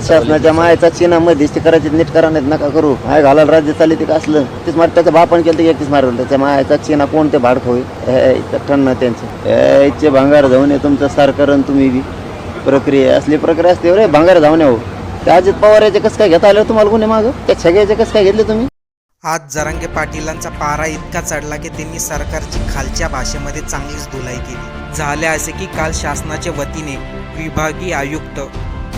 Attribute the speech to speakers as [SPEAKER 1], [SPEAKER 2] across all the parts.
[SPEAKER 1] शासनाच्या मायाचा चिन्हामध्ये ते करायचे नीट करा नाहीत नका करू. हाय घालायला राज्य चालली ते का असलं? तेच मार त्याचा भाव पण केलं ते एकटीच मारलं. त्याच्या मायाचा चिन्हा कोण ते भाडख होईल ठण त्यांचं. इच्छे भांगार जाऊन ये तुमचं सरकार तुम्ही बी. प्रक्रिया असली प्रक्रिया असते रे भांगार जाऊन हो. त्या अजित पवार याचे कसं काय घेता आलं हो तुम्हाला गुन्हे मागं? त्या छग्याचे कसं काय घेतले तुम्ही?
[SPEAKER 2] आज जरांगे पाटीलांचा पारा इतका चढला की त्यांनी सरकारची खालच्या भाषेमध्ये चांगलीच धुलाई केली. झाले असे की काल शासनाच्या वतीने विभागीय आयुक्त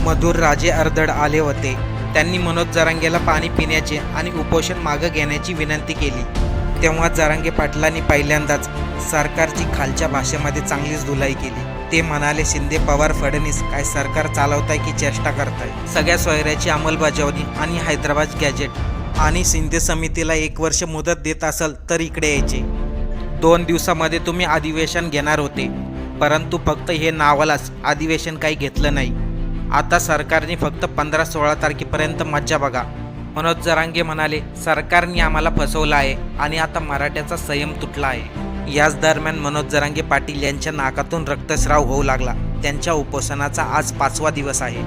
[SPEAKER 2] मधुर राजे अर्दड आले होते. त्यांनी मनोज जरांगेला पाणी पिण्याचे आणि उपोषण मागं घेण्याची विनंती केली. तेव्हा जरांगे पाटलांनी पहिल्यांदाच सरकारची खालच्या भाषेमध्ये चांगलीच धुलाई केली. ते म्हणाले शिंदे पवार फडणवीस काय सरकार चालवताय की चेष्टा करताय? सगळ्या सोयऱ्याची अंमलबजावणी आणि हैदराबाद गॅजेट आणि शिंदे समितीला एक वर्ष मुदत देत असाल तर इकडे यायचे. दोन दिवसामध्ये तुम्ही अधिवेशन घेणार होते. परंतु फक्त हे नावालाच अधिवेशन काही घेतलं नाही. आता सरकारने फक्त पंधरा सोळा तारखेपर्यंत मज्जा बघा. मनोज जरांगे म्हणाले सरकारने आम्हाला फसवलं आहे आणि आता मराठ्याचा संयम तुटला आहे. याच दरम्यान मनोज जरांगे पाटील यांच्या नाकातून रक्तस्राव होऊ लागला. त्यांच्या उपोषणाचा आज पाचवा दिवस आहे.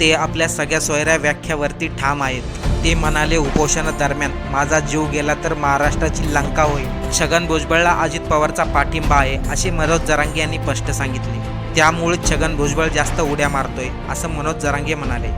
[SPEAKER 2] ते आपल्या सगळ्या सोयऱ्या व्याख्यावरती ठाम आहेत. ते म्हणाले उपोषणादरम्यान माझा जीव गेला तर महाराष्ट्राची लंका होईल. छगन भुजबळला अजित पवारचा पाठिंबा आहे असे मनोज जरांगे यांनी स्पष्ट सांगितले. त्यामुळे छगन भुजबळ जास्त उड्या मारतोय असं मनोज जरांगे म्हणाले.